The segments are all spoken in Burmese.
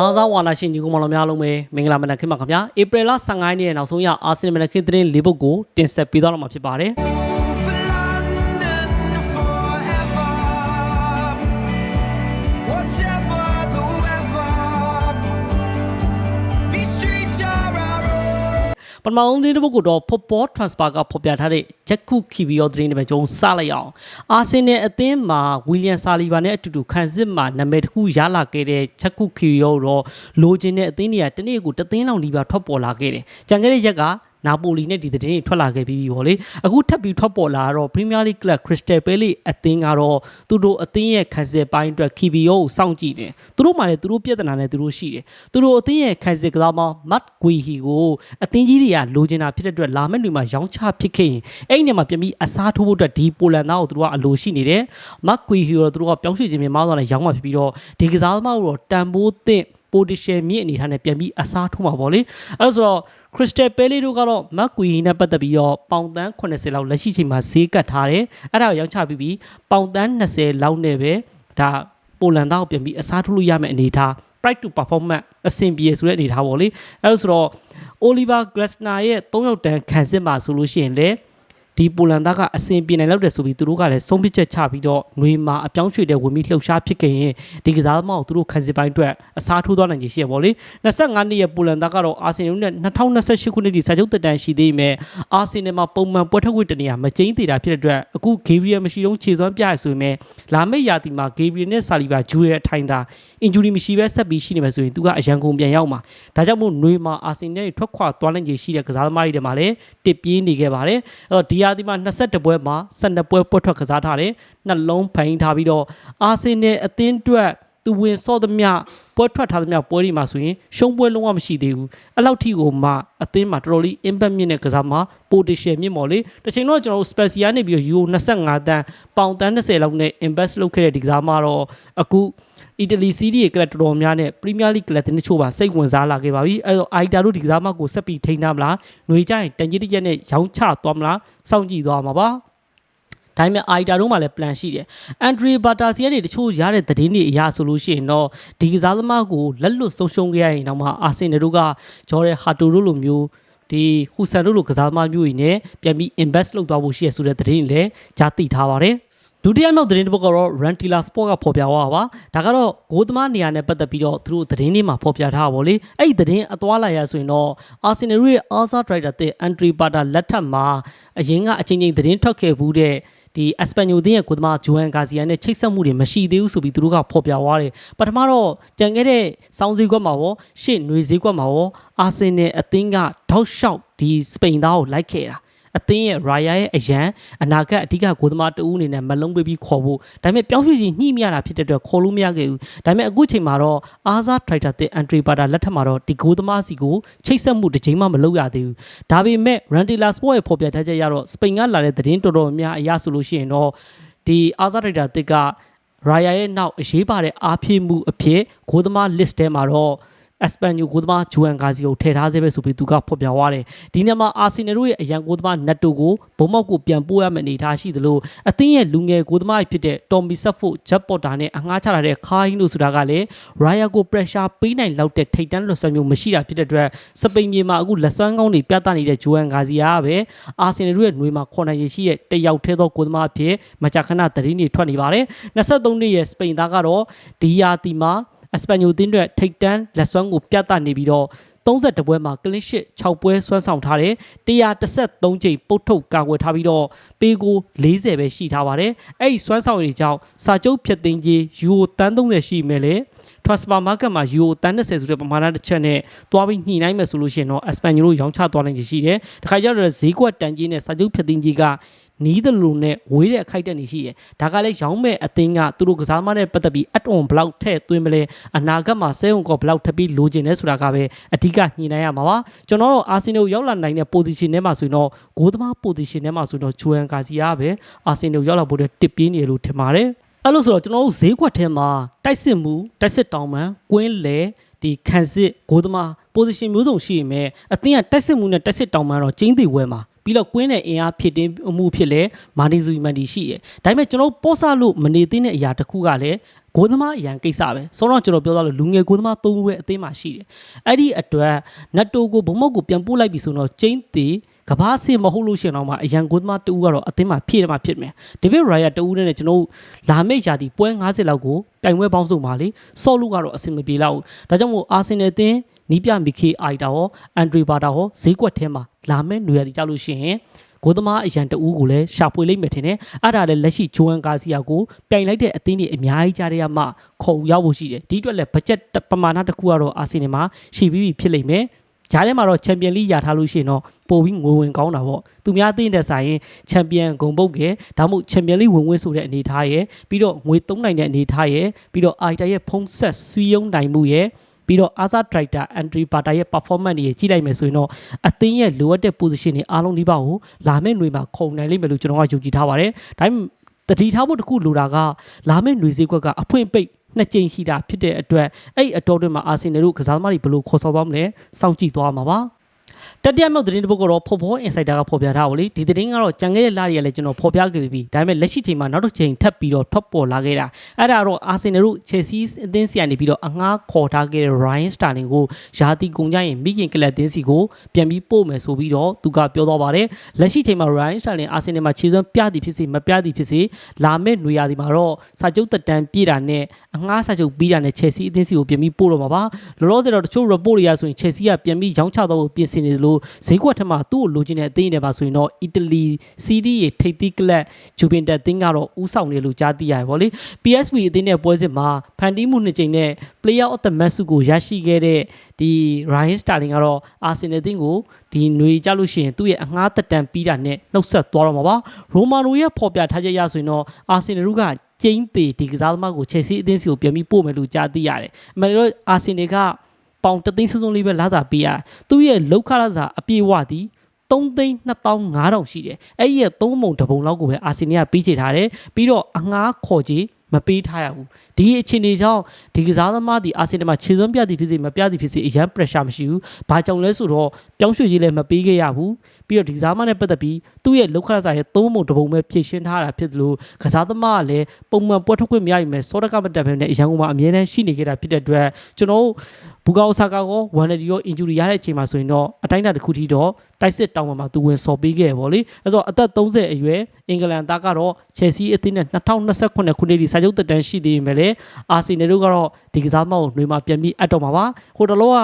အားစားဝါနာရှင်ညီကောင်မောင်များလုံးပဲမင်္ဂလာမနက်ခင်းပါခင်ဗျာဧပြီလ15ရက်နေ့နောက်ဆုံးရအာဆင်နယ်မနက်ခင်းသတင်းလေးပုဒ်ကိုတင်ဆက်ပေးသွားတော့မှာဖြစ်ပါတယ် ပထမဆုံးသတင်းတစ်ပုဒ်ကတော့ Football Transfer ကဖော်ပြထားတဲ့ဂျက်ခုခီဗီယောသတင်းတွေပဲကျွန်တော်စလိုက်အောင်အာဆင်နယ်အသင်းမှာဝီလီယံဆာလီဗာနဲ့အတူတူခံစစ်မှာနာမည်တစ်ခုရလာခဲ့တဲ့ဂျက်ခုခီဗီယောတော့လိုချင်တဲ့အသင်းတွေကတနေ့ကိုတသင်းလောက်ဒီပါထွက်ပေါ်လာခဲ့တယ်ကြံခဲ့တဲ့ရက်က နာပိုလီနဲ့ဒီသတင်းတွေထွက်လာခဲ့ပြီးပြီဗောလေအခုထပ်ပြီးထွက်ပေါ်လာတော့ Premier League Club Crystal Palace အသင်းကတော့သူတို့အသင်းရဲ့ခံစစ်ပိုင်းအတွက် KBO ကိုစောင့်ကြည့်တယ်သူတို့မှလည်းသူတို့ပြဿနာနဲ့သူတို့ရှိတယ်သူတို့အသင်းရဲ့ခံစစ်ကစားမောင်း Matt Guehi ကိုအသင်းကြီးတွေကလိုချင်တာဖြစ်တဲ့အတွက်လာမယ့်လူမှာရောင်းချဖြစ်ခဲ့ရင်အဲ့ဒီနေရာမှာပြန်ပြီးအစားထိုးဖို့အတွက်ဒီပိုလန်သားကိုသူတို့ကအလိုရှိနေတယ် Matt Guehi ကိုတော့သူတို့ကပြောင်းရွှေ့ခြင်းမြေမောင်းသွားတယ်ရောင်းမှဖြစ်ပြီးတော့ဒီကစားသမားကိုတော့တန်ဖိုးသင့် position မြင့်အနေထားနဲ့ပြန်ပြီးအစားထိုးမှာပေါ့လေအဲ့ဒါဆိုတော့ Crystal Palace တို့ကတော့ Mark Guehi နဲ့ပတ်သက်ပြီးတော့ပေါင်တန်း80လောက်လက်ရှိချိန်မှာဈေးကတ်ထားတယ်အဲ့ဒါကိုရောင်းချပြီးပြီးပေါင်တန်း20လောက်နဲ့ပဲဒါပိုလန်သားကိုပြန်ပြီးအစားထိုးလို့ရမယ့်အနေထား price to performance အဆင်ပြေဆိုတဲ့အနေထားပေါ့လေအဲ့ဒါဆိုတော့ Oliver Glasner ရဲ့3ရောက်တန်းခံစစ်မှာဆိုလို့ရှိရင်လေ ဒီပိုလန်သားကအဆင်ပြေနိုင်လောက်တယ်ဆိုပြီးသူတို့ကလည်းဆုံးဖြတ်ချက်ချပြီးတော့ຫນွေမှာအပြောင်းရွှေ့တဲ့ဝင်ပြီးလှုပ်ရှားဖြစ်ခဲ့ရင်ဒီကစားသမားကိုသူတို့ခံစစ်ပိုင်းအတွက်အစားထိုးသွားနိုင်ခြေရှိရပါလေ25နှစ်ရဲ့ပိုလန်သားကတော့အာဆင်နယ်နဲ့2028ခုနှစ်ဒီစာချုပ်တက်တန်းရှိသေးပေမဲ့အာဆင်နယ်မှာပုံမှန်ပွဲထုတ်ဝတ်တနေရမကျင်းသေးတာဖြစ်တဲ့အတွက်အခုဂေဗရီယယ်မရှိတော့ခြေစွမ်းပြရဆိုပေမဲ့လာမယ့်ရာသီမှာဂေဗရီယယ်နဲ့ဆာလီဘာဂျူရဲ့အထိုင်သာအင်ဂျူရီမရှိဘဲဆက်ပြီးရှိနေမှာဆိုရင်သူကအရန်ကုန်ပြန်ရောက်မှာဒါကြောင့်မို့ຫນွေမှာအာဆင်နယ်တွေထွက်ခွာသွားနိုင်ခြေရှိတဲ့ကစားသမားတွေထဲမှာလည်းတစ်ပြေးနေခဲ့ပါတယ်အဲ့တော့ဒီရာသီမှာ22ပွဲမှာ12ပွဲပွဲထွက်ကစားထားတယ်နှလုံးဖိန်ထားပြီးတော့အာဆင်နယ်အသင်းအတွက် သူဝင်စော့သမျှပွဲထွက်ထားသမျှပွဲတွေမှာဆိုရင်ရှုံးပွဲလုံးဝမရှိသေးဘူးအဲ့လောက်ထိကိုမှအသင်းမှာတော်တော်လေး impact မြင့်တဲ့ကစားမှာ potential မြင့်မော်လေတစ်ချိန်တော့ကျွန်တော်တို့ special နေပြီးတော့ euro 25တန်းပေါင်တန်း20လောက်နဲ့ invest လုပ်ခဲ့တဲ့ဒီကစားမှာတော့အခုအီတလီစီးရီးရဲ့ကလပ်တော်တော်များနဲ့ပရီးမီးယားလိကလပ်တင်တချို့ပါစိတ်ဝင်စားလာခဲ့ပါပြီအဲတော့အိုက်တာတို့ဒီကစားမကိုဆက်ပြီးထိန်းထားမလားຫນွေကြရင်တန်ကြီးတစ်ရက်နဲ့ရောင်းချသွားမလားစောင့်ကြည့်သွားမှာပါ ဒါပေမဲ့အိုက်တာတို့မှလည်း plan ရှိတယ်။အန်ဒရီဘာတာစီကနေတချို့ရတဲ့သတင်းတွေအရဆိုလို့ရှိရင်တော့ဒီကစားသမားကိုလက်လွတ်ဆုံးရှုံးခဲ့ရရင်တော့မှအာဆင်နယ်တို့ကဂျော်ရဲဟာတိုတို့လိုမျိုးဒီဟူဆန်တို့လိုကစားသမားမျိုးတွေနဲ့ပြန်ပြီး invest လုပ်သွားဖို့ရှိရဆိုတဲ့သတင်းတွေလည်းကြားသိထားပါတယ်။ ဒုတိယမြောက်သတင်းတစ်ပုဒ်ကတော့ Rantila Sport ကဖော်ပြသွားတာပါဒါကတော့ဂိုးသမားနေရာနဲ့ပတ်သက်ပြီးတော့သူတို့သတင်းလေးမှာဖော်ပြထားတာဗောလေအဲ့ဒီသတင်းအသွားလာရဆိုရင်တော့ Arsenal ရဲ့ Alza Driver တဲ့ Andre Bata လက်ထက်မှာအရင်ကအချိန်ချင်းသတင်းထွက်ခဲ့ဘူးတဲ့ဒီအစပန်ညိုတင်းရဲ့ကိုသမားဂျိုဟန်ဂါစီယာနဲ့ချိတ်ဆက်မှုတွေမရှိသေးဘူးဆိုပြီးသူတို့ကဖော်ပြသွားတယ်ပထမတော့ကြံခဲ့တဲ့စောင်းစည်းကွက်မှာရောရှေ့ຫນွေစည်းကွက်မှာရောအာဆင်နယ်အသင်းကထောက်လျှောက်ဒီစပိန်သားကိုလိုက်ခဲ့တာ အသင်းရဲ့ Raya ရဲ့အရန်အနာဂတ်အဓိကဂိုးသမားတဦးအနေနဲ့မလုံးပေးပြီးခေါ်ဖို့ဒါပေမဲ့ပြောင်းရွှေ့ခြင်းညှိမရတာဖြစ်တဲ့အတွက်ခေါ်လို့မရခဲ့ဘူးဒါပေမဲ့အခုချိန်မှာတော့အားစား Traitor တဲ့ Andre Bata လက်ထက်မှာတော့ဒီဂိုးသမားစီကိုချိတ်ဆက်မှုတစ်ချိန်မှမလုပ်ရသေးဘူးဒါပေမဲ့ Randila Sport ရဲ့ဖော်ပြထားချက်ရတော့စပိန်ကလာတဲ့သတင်းတော်တော်များအရဆိုလို့ရှိရင်တော့ဒီအားစား Traitor တစ်က Raya ရဲ့နောက်အရေးပါတဲ့အားဖြည့်မှုအဖြစ်ဂိုးသမား list ထဲမှာတော့ အစပန်ညိုကိုသမားဂျိုဟန်ဂါစီကိုထည့်ထားစေပဲဆိုပြီးသူကဖော်ပြသွားတယ်ဒီနေ့မှာအာဆင်နယ်တို့ရဲ့အရန်ကိုသမားနတ်တိုကိုဘုံမောက်ကိုပြန်ပို့ရမယ့်အနေအထားရှိသလိုအသင်းရဲ့လူငယ်ကိုသမားဖြစ်တဲ့တော်မီဆက်ဖို့ဂျက်ပေါ်တာနဲ့အငှားချလာတဲ့ခါဟင်းလို့ဆိုတာကလည်းရာယာကို pressure ပေးနိုင်လောက်တဲ့ထိတ်တန်းလွတ်ဆွမ်းမျိုးမရှိတာဖြစ်တဲ့အတွက်စပိန်မြေမှာအခုလက်ဆွမ်းကောင်းတွေပြသနေတဲ့ဂျိုဟန်ဂါစီယာကပဲအာဆင်နယ်တို့ရဲ့ຫນွေမှာခေါ်နိုင်ရရှိတဲ့တယောက်ထဲသောကိုသမားအဖြစ်မကြာခဏသတင်းတွေထွက်နေပါတယ်23နှစ်ရဲ့စပိန်သားကတော့ဒီယာတီမှာ အစပန်ညိုတင်းအတွက်ထိတ်တန်းလက်စွမ်းကိုပြသနေပြီးတော့32ပွဲမှာကလစ်ရှစ်6ပွဲဆွမ်းဆောင်ထားတယ်113ချိန်ပုတ်ထုတ်ကာကွယ်ထားပြီးတော့ပေးကို40ပဲရှိထားပါတယ်အဲ့ဒီဆွမ်းဆောင်ရည်ကြောင့်စာချုပ်ဖြတ်သိမ်းကြီးယူရိုတန်း30ရှိမယ်လေ transfer market မှာယူရိုတန်း30ဆိုတဲ့ပမာဏတစ်ချက်နဲ့တွားပြီးညှိနှိုင်းမယ်ဆိုလို့ရှိရင်တော့အစပန်ညိုတို့ရောင်းချသွားနိုင်ခြေရှိတယ်။တခါကျတော့ဈေးကွက်တန်ကြီးနဲ့စာချုပ်ဖြတ်သိမ်းကြီးက နီးတယ်လို့နဲ့ဝေးတဲ့အခိုက်အတန့်နေရှိတယ်။ဒါကလည်းရောင်းမဲ့အသင်းကသူတို့ကစားမနဲ့ပတ်သက်ပြီး add on ဘလောက်ထည့်သွင်းမလဲအနာဂတ်မှာစေုံကောဘလောက်ထပ်ပြီးလိုချင်လဲဆိုတာကပဲအဓိကညှိနှိုင်းရမှာပါ။ကျွန်တော်တို့အာဆင်နယ်ရောက်လာနိုင်တဲ့ position ထဲမှာဆိုရင်တော့ဂိုးသမား position ထဲမှာဆိုရင်တော့ဂျိုဟန်ကာစီယာပဲအာဆင်နယ်ရောက်လာဖို့တစ်ပြေးနေလို့ထင်ပါတယ်။အဲ့လို့ဆိုတော့ကျွန်တော်တို့ဈေးကွက်ထဲမှာတိုက်စစ်မှုတိုက်စစ်တောင်ပန်ကွင်းလေဒီခံစစ်ဂိုးသမား position မျိုးစုံရှိရင်မဲ့အသင်းကတိုက်စစ်မှုနဲ့တိုက်စစ်တောင်ပန်တော့ကျင်းသေးဝဲမှာ ပြီးတော့ကွင်းနဲ့အင်အားဖြစ်တင်းမှုဖြစ်လဲမာနီဇူမန်တီရှိတယ်ဒါပေမဲ့ကျွန်တော်တို့ပေါ့ဆလို့မနေသင့်တဲ့အရာတစ်ခုကလည်းဂိုးသမားအရန်ကိစ္စပဲဆောတော့ကျွန်တော်ပြောသားလို့လူငယ်ဂိုးသမား၃ဦးပဲအသင်းမှာရှိတယ်အဲ့ဒီအတွက်နတ်တိုကိုဘုံမောက်ကိုပြန်ပို့လိုက်ပြီဆိုတော့ကျင်းတီ ကဘာစင်မဟုတ်လို့ရှိရင်တော့မှအရန်ကိုသမားတူကတော့အသင်းမှာဖြည့်တယ်မှာဖြစ်မယ်ဒေးဗစ်ရိုင်ယာတူနဲ့ကျွန်တော်တို့လာမယ့်ရာသီပွဲ90လောက်ကိုပြိုင်ပွဲပေါင်းစုံပါလေဆော့လို့ကတော့အဆင်မပြေတော့ဘူးဒါကြောင့်မို့အာဆင်နယ်အသင်းနီးပြမီခေအိုက်တာရောအန်ဒရီဘာတာရောဈေးကွက်ထဲမှာလာမယ့်နွေရာသီကြလို့ရှိရင်ကိုသမားအရန်တူကိုလည်းရှာဖွေလိုက်မယ်ထင်တယ်အဲ့ဒါလည်းလက်ရှိဂျိုအန်ကာစီယာကိုပြိုင်လိုက်တဲ့အသင်းတွေအများကြီးကြားရမှခုံရောက်ဖို့ရှိတယ်ဒီအတွက်လည်းဘတ်ဂျက်ပမာဏတစ်ခုကတော့အာဆင်နယ်မှာရှိပြီးပြီဖြစ်လိမ့်မယ် ဂျားထဲမှာတော့ချန်ပီယံလိရထားလို့ရှိရင်တော့ပိုပြီးငွေဝင်ကောင်းတာပေါ့သူများသိတဲ့ဆိုင်ရင်ချန်ပီယံဂုံပုတ်ကဲဒါမှမဟုတ်ချန်ပီယံလိဝင်ဝင်ဆိုတဲ့အနေထားရဲ့ပြီးတော့ငွေသုံးနိုင်တဲ့အနေထားရဲ့ပြီးတော့အိုက်တာရဲ့ဖုံးဆက်ဆွီးယုံနိုင်မှုရဲ့ပြီးတော့အာဇာဒရိုက်တာအန်ဒရီပါတာရဲ့ performance တွေကြည့်လိုက်မယ်ဆိုရင်တော့အသင်းရဲ့လိုအပ်တဲ့ position တွေအားလုံးဒီပါကိုလာမယ့်ຫນွေမှာခုံနိုင်လိမ့်မယ်လို့ကျွန်တော်ကယုံကြည်ထားပါတယ်ဒါပေမဲ့တတိထားဖို့တစ်ခုလိုတာကလာမယ့်ຫນွေစည်းကွက်ကအဖွင့်ပိတ် နှစ်ကြိမ်ရှိတာဖြစ်တဲ့အတွက်အဲ့ဒီအတော်တွင်းမှာအာဆင်နယ်တို့ကစားသမားတွေဘယ်လိုခေါ်ဆောင်သွားမလဲစောင့်ကြည့်သွားမှာပါ တတိယမြောက်သတင်းတစ်ပုဒ်ကတော့ဖော်ဖော် insider ကဖော်ပြထားပါလေဒီသတင်းကတော့ကြံခဲ့တဲ့လတွေကလည်းကျွန်တော်ဖော်ပြခဲ့ပြီးဒါပေမဲ့လက်ရှိချိန်မှာနောက်တစ်ချိန်ထပ်ပြီးတော့ထွက်ပေါ်လာခဲ့တာအဲ့ဒါတော့အာဆင်နယ်တို့ Chelsea အသင်းစီကနေပြီးတော့အငှားခေါ်ထားခဲ့တဲ့ Ryan Sterling ကိုယာတီကုန်ကြရင်မိခင်ကလပ်တင်းစီကိုပြန်ပြီးပို့မယ်ဆိုပြီးတော့သူကပြောတော့ပါတယ်လက်ရှိချိန်မှာ Ryan Sterling အာဆင်နယ်မှာခြေစွမ်းပြသည်ဖြစ်စေမပြသည်ဖြစ်စေလာမယ့်နွေရာသီမှာတော့စာချုပ်သက်တမ်းပြည့်တာနဲ့အငှားစာချုပ်ပြီးတာနဲ့ Chelsea အသင်းစီကိုပြန်ပြီးပို့တော့မှာပါလောလောဆယ်တော့တချို့ report တွေရဆိုရင် Chelsea ကပြန်ပြီးရောင်းချတော့ဖို့ပြင်ဆင်နေတယ်လို့ဈေးကွက်ထက်မှာသူ့ကိုလိုချင်တဲ့အသင်းတွေပါဆိုရင်တော့ Italy CD ရဲ့ထိပ်သီးကလပ် Juventus အသင်းကတော့ဥဆောင်နေလို့ကြားသိရတယ်ဗောလေ PSV အသင်းနဲ့ပွဲစစ်မှာဖန်တီးမှုနှစ်ကြိမ်နဲ့ Player of the Match ဆုကိုရရှိခဲ့တဲ့ဒီ Ryan Sterling ကတော့ Arsenal အသင်းကိုဒီຫນွေကြလို့ရှိရင်သူ့ရဲ့အငှားသက်တမ်းပြီးတာနဲ့နှုတ်ဆက်သွားတော့မှာပါ Romano ရဲ့ဖော်ပြထားချက်ရဆိုရင်တော့ Arsenal တို့ကကျင်းသေးဒီကစားသမားကို Chelsea အသင်းစီကိုပြန်ပြီးပို့မယ်လို့ကြားသိရတယ်အမှန်တော့ Arsenal က ပေါင်တသိန်းစုံစုံလေးပဲလာစာပေးရသူ့ရဲ့လောက်ခလာစာအပြေဝသည်3သိန်း2500ရှိတယ်အဲ့ဒီရဲ့3ပုံတစ်ပုံလောက်ကိုပဲအာဆင်နယ်ကပေးချေထားတယ်ပြီးတော့အငှားခေါ်ကြီးမပေးထားရဘူး ဒီအခြေအနေကြောင့်ဒီကစားသမားဒီအာဆင်နယ်မှာခြေစွမ်းပြသည်ဖြစ်စေမပြသည်ဖြစ်စေအရန် pressure မရှိဘူးဘာကြောင့်လဲဆိုတော့ပြောင်းရွှေ့ကြီးလည်းမပေးခဲ့ရဘူးပြီးတော့ဒီကစားသမားနဲ့ပတ်သက်ပြီးသူ့ရဲ့လောက်ခရစာရဲ့သုံးပုံတစ်ပုံပဲဖြည့်ရှင်းထားတာဖြစ်သလိုကစားသမားကလည်းပုံမှန်ပွဲထုတ်ခွင့်မရရင်ပဲစောတကမတက်ပဲနဲ့အရန်ကမှအမြဲတမ်းရှိနေခဲ့တာဖြစ်တဲ့အတွက်ကျွန်တော်တို့ဘူကာအိုဆာကာကောဝမ်နဒီရောအင်ဂျူရီရတဲ့အချိန်မှာဆိုရင်တော့အတိုင်းအတာတစ်ခုထိတော့တိုက်စစ်တောင်းမှာသူဝင်စော်ပေးခဲ့ပေါ့လေအဲဆိုအသက်30အရွယ်အင်္ဂလန်သားကတော့ချယ်ဆီအသင်းနဲ့2028ခုနှစ်ဒီစာချုပ်သက်တမ်းရှိသေးပေမဲ့လည်းအာဆင်နယ်တို့ကတော့ဒီကစားမကိုနှွေမှာပြန်ပြီးအပ်တော့မှာပါဟိုတလောက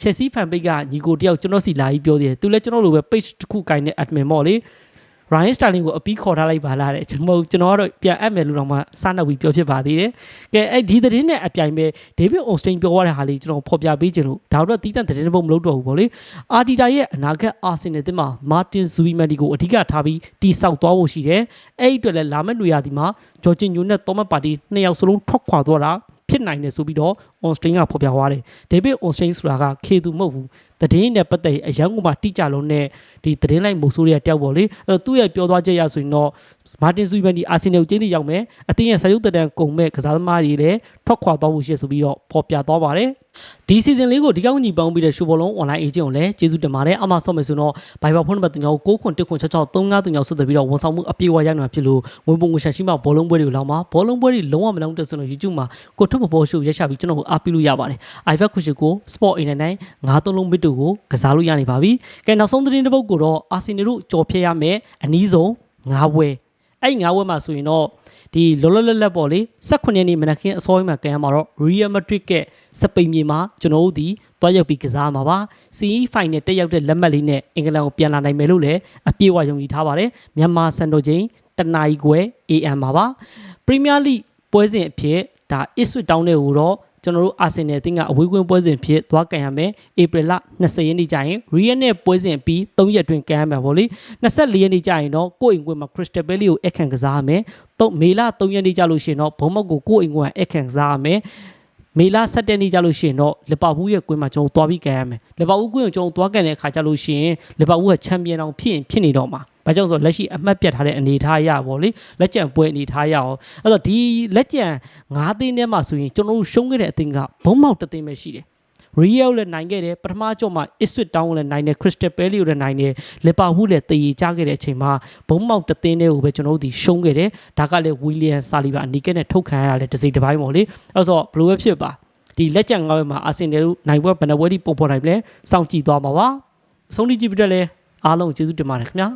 Chelsea fan page ကညီကိုတယောက်ကျွန်တော်စီလာပြီးပြောသေးတယ်သူလည်းကျွန်တော်လိုပဲ page တစ်ခုကိုင်တဲ့ admin ပေါ့လေ Ryan Sterling ကိုအပီးခေါ်ထားလိုက်ပါလားတဲ့ကျွန်တော်ကျွန်တော်ကတော့ပြန်အပ်မယ်လို့တော့မှစနောက်ပြီးပြောဖြစ်ပါသေးတယ်။ကဲအဲ့ဒီသတင်းနဲ့အပြိုင်ပဲ David Ornstein ပြောရတဲ့ဟာလေးကျွန်တော်ဖော်ပြပေးခြင်းလို့ဒါတော့တီးတန့်သတင်းတစ်ပုဒ်မလုပ်တော့ဘူးပေါ့လေ။ Arteta ရဲ့အနာဂတ် Arsenal တင်မှာ Martin Zubimendi ကိုအဓိကထားပြီးတီဆောက်သွားဖို့ရှိတယ်။အဲ့ဒီအတွက်လည်းလာမယ့်နွေရာသီမှာ Jorginho နဲ့ Thomas Partey နှစ်ယောက်စလုံးထွက်ခွာသွားတာဖြစ်နိုင်တယ်ဆိုပြီးတော့ Ornstein ကဖော်ပြသွားတယ်။ David Ornstein ဆိုတာကခေသူမဟုတ်ဘူး။ သတင်းနဲ့ပတ်သက်အရန်ကမှတိကျလုံးနဲ့ဒီသတင်းလိုက်မို့ဆိုးရတယောက်ပေါ့လေအဲသူ့ရဲ့ပြောသွားချက်ရဆိုရင်တော့မာတင်ဆူဗန်ဒီအာဆင်နယ်ကိုကျင်းသိရောက်မယ်အတင်းရဲ့ဆာယုတ်တန်ကုံမဲ့ကစားသမားတွေလည်းထွက်ခွာသွားဖို့ရှိဆိုပြီးတော့ဖော်ပြသွားပါတယ်ဒီ season လေးကိုဒီကောင်းကြီးပေါင်းပြီးတဲ့ရှူဘောလုံး online agent ကိုလည်းကျေးဇူးတင်ပါတယ်အမဆော့မယ်ဆိုတော့ Viber ဖုန်းနံပါတ်3ကို9ခွန်1ခွန်6 6 3 5 3 6ဆက်သွယ်ပြီးတော့ဝန်ဆောင်မှုအပြည့်အဝရနိုင်မှာဖြစ်လို့ဝင်ပုံငွေရှာရှိမှဘောလုံးပွဲတွေကိုလောင်းမှာဘောလုံးပွဲတွေလုံးဝမလောင်းတဲ့ဆိုတော့ YouTube မှာကိုထုတ်ပေါ်ရှိုးရက်ရှာပြီးကျွန်တော်ကိုအားပေးလို့ရပါတယ် iVac ခုရှိကို Sport 89 93လုံးမစ်တို့ကိုကစားလို့ရနေပါပြီကဲနောက်ဆုံးသတင်းတစ်ပုဒ်ကိုတော့အာဆင်နယ်တို့ကြော်ဖျက်ရမယ်အနည်းဆုံး9ဘွဲအဲ့9ဘွဲမှာဆိုရင်တော့ဒီလောလောလတ်လတ်ပေါ့လေ18ရက်နေ့မနက်ခင်းအစောပိုင်းမှာကန်ရမှာတော့ Real Madrid ကစပိန်မြေမှာကျွန်တော်တို့ဒီတွားရောက်ပြီးကစားမှာပါ CE final တက်ရောက်တဲ့လက်မှတ်လေးနဲ့အင်္ဂလန်ကိုပြန်လာနိုင်မယ်လို့လည်းအပြည့်အဝယုံကြည်ထားပါတယ်မြန်မာစံတော်ချိန်တနအီခွဲ AM မှာပါ Premier League ပွဲစဉ်အဖြစ်ဒါ Ipswich Town နဲ့ကိုတော့ ကျွန်တော်တို့အာဆင်နယ်အသင်းကအဝေးကွင်းပွဲစဉ်ဖြစ်သွားကန်ရမယ်ဧပြီလ20ရက်နေ့ကျရင် Real နဲ့ပွဲစဉ်ပြီး3ရက်အတွင်းကန်ရမယ်ဗောလေ24ရက်နေ့ကျရင်တော့ကိုယ့်အိမ်ကွင်းမှာ Crystal Palace ကိုအခန့်ကစားရမယ်တော့မေလ3ရက်နေ့ကျလို့ရှိရင်တော့ဘုံမောက်ကိုကိုယ့်အိမ်ကွင်းအခန့်ကစားရမယ်မေလ7ရက်နေ့ကျလို့ရှိရင်တော့လီဗာပူးရဲ့ကွင်းမှာကျွန်တော်သွားပြီးကန်ရမယ်လီဗာပူးကွင်းကိုကျွန်တော်သွားကန်တဲ့အခါကျလို့ရှိရင်လီဗာပူးကချန်ပီယံအောင်ဖြစ်ရင်ဖြစ်နေတော့မှာ။ ဘာကြောင့်ဆိုတော့လက်ရှိအမှတ်ပြတ်ထားတဲ့အနေအထားရပါဗောလေလက်ကျန်ပွဲအနေအထားရအောင်အဲ့တော့ဒီလက်ကျန်၅သိန်းထဲမှာဆိုရင်ကျွန်တော်တို့ရှုံးခဲ့တဲ့အသင်းကဘုံမောက်တစ်သိန်းပဲရှိတယ် Real လည်းနိုင်ခဲ့တယ်ပထမကြော့မှာ Ipswich Town ကိုလည်းနိုင်တယ် Crystal Palace ကိုလည်းနိုင်တယ် Liverpool လည်းတည်ရကြခဲ့တဲ့အချိန်မှာဘုံမောက်တသင်းတွေကိုပဲကျွန်တော်တို့ဒီရှုံးခဲ့တယ်ဒါကလည်း William Saliba အနီးကဲနဲ့ထုတ်ခံရတာလည်းတစ်စိတ်တစ်ပိုင်းပေါ့လေအဲ့ဆိုဘယ်လိုပဲဖြစ်ပါဒီလက်ကျန်ငါးဘက်မှာအာဆင်နယ်တို့နိုင်ပွဲဘယ်နှပွဲထိပုံပေါ်နိုင်လဲစောင့်ကြည့်သွားမှာပါအဆုံးထိကြည့်ပြီးတော့လည်းအားလုံးကျေးဇူးတင်ပါတယ်ခင်ဗျာ